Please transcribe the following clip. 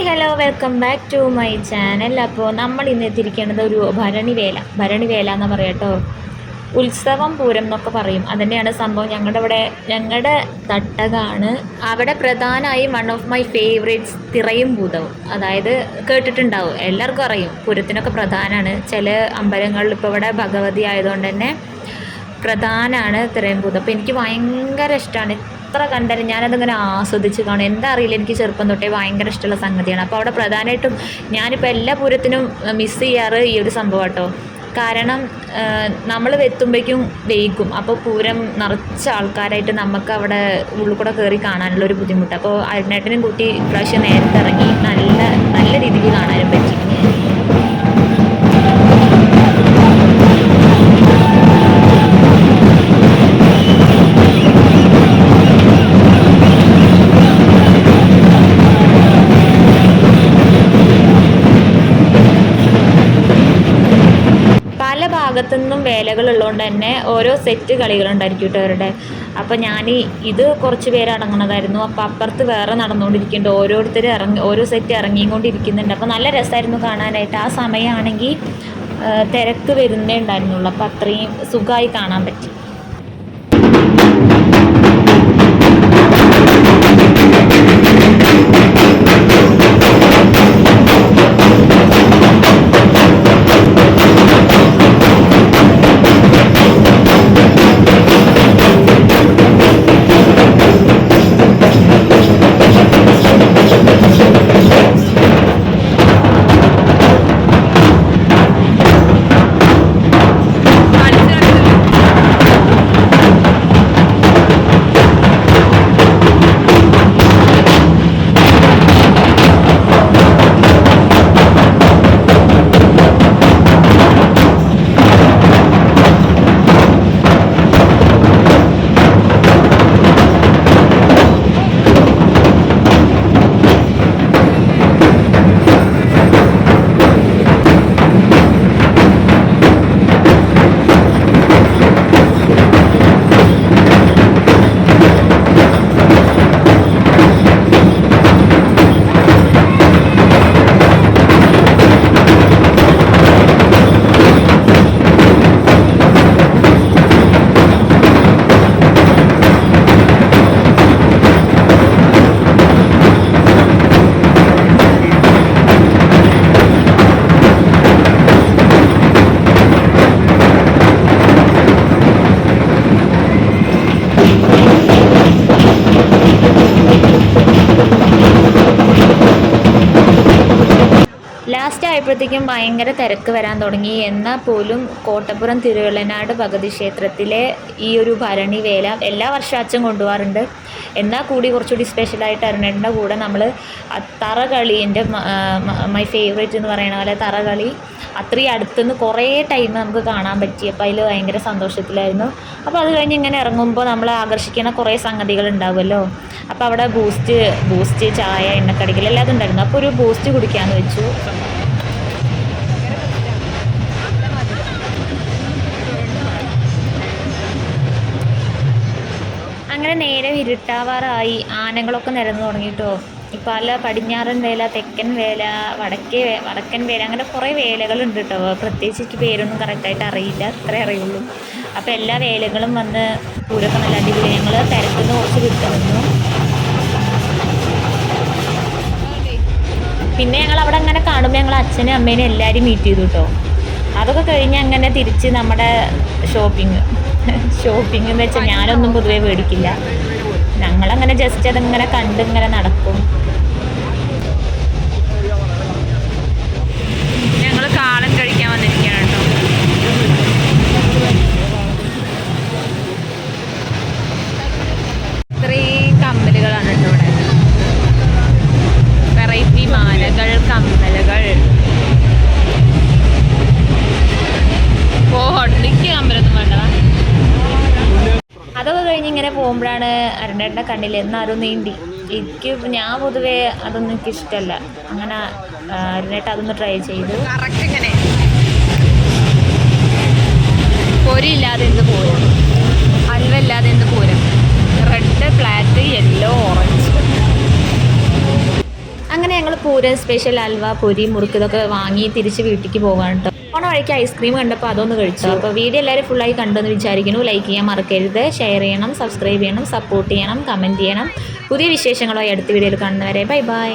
Welcome back to my channel അപ്പോൾ നമ്മൾ ഇന്ന് എത്തിയിരിക്കേണ്ടത് ഒരു ഭരണിവേല ഭരണിവേല എന്ന് പറയാം കേട്ടോ. ഉത്സവം പൂരം എന്നൊക്കെ പറയും. അതുതന്നെയാണ് സംഭവം. ഞങ്ങളുടെ ഇവിടെ ഞങ്ങളുടെ തട്ടകാണ്. അവിടെ പ്രധാനമായും വൺ ഓഫ് മൈ ഫേവറേറ്റ്സ് തിറയും ഭൂതവും. അതായത് കേട്ടിട്ടുണ്ടാവും. എല്ലാവർക്കും അറിയും. പൂരത്തിനൊക്കെ പ്രധാനമാണ് ചില അമ്പലങ്ങളിൽ ഇപ്പോൾ ഇവിടെ ഭഗവതി ആയതുകൊണ്ട് തന്നെ പ്രധാനമാണ് തിറയും ഭൂതം. അപ്പോൾ എനിക്ക് ഭയങ്കര ഇഷ്ടമാണ് എത്ര കണ്ടാലും ഞാനതിങ്ങനെ ആസ്വദിച്ച് കാണും. എന്താ അറിയില്ല എനിക്ക് ചെറുപ്പം തൊട്ടേ ഭയങ്കര ഇഷ്ടമുള്ള സംഗതിയാണ്. അപ്പോൾ അവിടെ പ്രധാനമായിട്ടും ഞാനിപ്പോൾ എല്ലാ പൂരത്തിനും മിസ് ചെയ്യാറ് ഈ ഒരു സംഭവം കേട്ടോ കാരണം നമ്മൾ എത്തുമ്പോഴേക്കും വൈകും. അപ്പോൾ പൂരം നിറച്ച ആൾക്കാരായിട്ട് നമുക്ക് അവിടെ ഉള്ളിൽ കൂടെ കയറി കാണാനുള്ള ഒരു ബുദ്ധിമുട്ട്. അപ്പോൾ അരുണേട്ടനും കൂട്ടി ഇപ്രാവശ്യം നേരത്തെ ഇറങ്ങി നല്ല നല്ല രീതിയിൽ കാണാനും പറ്റി. ഭാഗത്തു നിന്നും വേലകൾ ഉള്ളതുകൊണ്ട് തന്നെ ഓരോ സെറ്റ് കളികളുണ്ടായിരിക്കും കേട്ടോ അവരുടെ. അപ്പോൾ ഞാൻ ഇത് കുറച്ച് പേര് അടങ്ങണതായിരുന്നു അപ്പോൾ അപ്പുറത്ത് വേറെ നടന്നുകൊണ്ടിരിക്കുന്നുണ്ട്. ഓരോരുത്തർ ഇറങ്ങി ഓരോ സെറ്റ് ഇറങ്ങിക്കൊണ്ടിരിക്കുന്നുണ്ട്. അപ്പോൾ നല്ല രസമായിരുന്നു കാണാനായിട്ട്. ആ സമയമാണെങ്കിൽ തിരക്ക് വരുന്നേ ഉണ്ടായിരുന്നുള്ളൂ. അപ്പോൾ അത്രയും സുഖമായി കാണാൻ പറ്റി. ലാസ്റ്റ് ആയപ്പോഴത്തേക്കും ഭയങ്കര തിരക്ക് വരാൻ തുടങ്ങി. എന്നാൽ പോലും കോട്ടപ്പുറം തിരുവള്ളനാട് ഭഗതി ക്ഷേത്രത്തിലെ ഈ ഒരു ഭരണി വേല എല്ലാ വർഷവും അച്ഛൻ കൊണ്ടുപോകാറുണ്ട്. എന്നാൽ കൂടി കുറച്ചുകൂടി സ്പെഷ്യലായിട്ട് അരുണേട്ടന്റെ കൂടെ നമ്മൾ തറകളി എന്റെ മൈ ഫേവറേറ്റ് എന്ന് പറയണ പോലെ തറകളി അത്രയും അടുത്തുനിന്ന് കുറേ ടൈം നമുക്ക് കാണാൻ പറ്റി. അപ്പോൾ അതിൽ ഭയങ്കര സന്തോഷത്തിലായിരുന്നു. അപ്പോൾ അത് കഴിഞ്ഞ് ഇങ്ങനെ ഇറങ്ങുമ്പോൾ നമ്മൾ ആകർഷിക്കുന്ന കുറേ സംഗതികൾ ഉണ്ടാവുമല്ലോ. അപ്പോൾ അവിടെ ബൂസ്റ്റ് ബൂസ്റ്റ് ചായ എണ്ണക്കടികൾ എല്ലാതും ഉണ്ടായിരുന്നു അപ്പോൾ ഒരു ബൂസ്റ്റ് കുടിക്കാമെന്ന് വെച്ചു. അങ്ങനെ നേരെ ഇരുട്ടാവാറായി ആനകളൊക്കെ നിരന്നു തുടങ്ങിയിട്ടോ അല്ല പടിഞ്ഞാറൻ വേല തെക്കൻ വേല വടക്കേ വടക്കൻ വേല അങ്ങനെ കുറേ വേലകളുണ്ട് കേട്ടോ പ്രത്യേകിച്ച് എനിക്ക് പേരൊന്നും കറക്റ്റായിട്ട് അറിയില്ല അത്രേ അറിയുള്ളൂ. അപ്പോൾ എല്ലാ വേലകളും വന്ന് പൂരൊക്കെ നല്ല അടിപൊളി. ഞങ്ങൾ തിരക്കുന്ന കുറച്ച് വിട്ടു പിന്നെ ഞങ്ങൾ അവിടെ അങ്ങനെ കാണുമ്പോൾ ഞങ്ങൾ അച്ഛനും അമ്മേനും എല്ലാവരും മീറ്റ് ചെയ്തു കേട്ടോ അതൊക്കെ കഴിഞ്ഞ് അങ്ങനെ തിരിച്ച് നമ്മുടെ ഷോപ്പിംഗ് ഷോപ്പിംഗ് എന്ന് വെച്ചാൽ ഞാനൊന്നും പൊതുവെ മേടിക്കില്ല. ഞങ്ങളങ്ങനെ ജസ്റ്റ് അതിങ്ങനെ കണ്ട് ഇങ്ങനെ നടക്കും. ഞങ്ങൾ കാളൻ കഴിക്കാൻ വന്നിരിക്കുകയാണ്. പോകുമ്പോഴാണ് അരുണേട്ടന്റെ കണ്ണിൽ എന്നാലും നീണ്ടി എനിക്ക് ഞാൻ പൊതുവേ അതൊന്നും എനിക്ക് ഇഷ്ടമല്ല. അങ്ങനെ അരുണേട്ട അതൊന്ന് ട്രൈ ചെയ്തു. പൊരില്ലാതെ എന്ത് പോരും? അൽവല്ലാതെ എന്ത് പോരും? റെഡ് ഫ്ലാറ്റ് യെല്ലോ ഓറഞ്ച് അങ്ങനെ ഞങ്ങൾ പൂരം സ്പെഷ്യൽ അൽവ പൊരി മുറുക്ക് ഇതൊക്കെ വാങ്ങി തിരിച്ച് വീട്ടിലേക്ക് പോകാൻ കേട്ടോ വഴിക്ക് ഐസ്ക്രീം കണ്ടപ്പോൾ അതൊന്ന് കഴിച്ചു. അപ്പോൾ വീഡിയോ എല്ലാവരും ഫുള്ളായി കണ്ടെന്ന് വിചാരിക്കുന്നു. ലൈക്ക് ചെയ്യാൻ മറക്കരുത് ഷെയർ ചെയ്യണം സബ്സ്ക്രൈബ് ചെയ്യണം സപ്പോർട്ട് ചെയ്യണം കമന്റ് ചെയ്യണം. പുതിയ വിശേഷങ്ങളായി അടുത്ത വീഡിയോയിൽ കാണുന്നവരെ ബൈ ബൈ